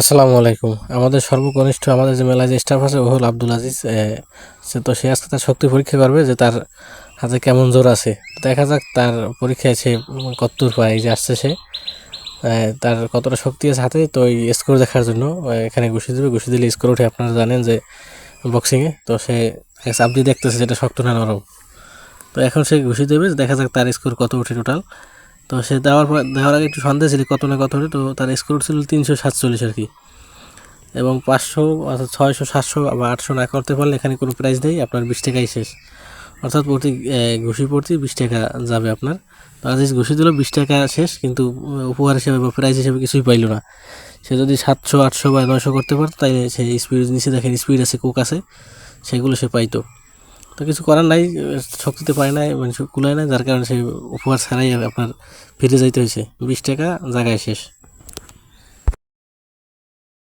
আসসালামু আলাইকুম। আমাদের সর্বকনিষ্ঠ, আমাদের যে মেলায় যে স্টাফ আছে ও হল আব্দুল আজিজ সে তো সে আজকে তার শক্তি পরীক্ষা করবে যে তার হাতে কেমন জোর আছে। দেখা যাক তার পরীক্ষায় সে কতদূর পায়, এই যে আসছে সে। তার কতটা শক্তি আছে হাতে, তো এই স্কোর দেখার জন্য এখানে ঘুষি দেবে। ঘুষি দিলে স্কোর ওঠে, আপনারা জানেন যে বক্সিংয়ে তো সে আপনি দেখতেছে যেটা শক্ত না নরম। তো এখন সে ঘুষি দেবে, দেখা যাক তার স্কোর কত ওঠে টোটাল তো সে দেওয়ার পর দেওয়ার আগে একটু সন্দেহ ছিল কত না কত তো তার স্কোর ছিল তিনশো সাতচল্লিশ আর কি। এবং পাঁচশো, অর্থাৎ ছয়শো, সাতশো বা আটশো না করতে পারলে এখানে কোনো প্রাইস নেই, আপনার বিশ টাকাই শেষ। অর্থাৎ প্রতি ঘুষি প্রতি বিশ টাকা যাবে আপনার। তো আজিজ ঘুষি দিল বিশ টাকা শেষ, কিন্তু উপহার হিসেবে বা প্রাইজ হিসেবে কিছুই পাইলো না। সে যদি সাতশো, আটশো বা নয়শো করতে পারতো তাই সে স্পিড নিচে দেখেন স্পিড আছে কোক আছে, সেগুলো সে পাইতো। তো কিছু করার নাই শক্তিতে পায় নাই মানে কুলায় নাই, যার কারণে সেই উপহার ছাড়াই আপনার ফিরে যাইতে হয়েছে। বিশ টাকা জায়গায় শেষ।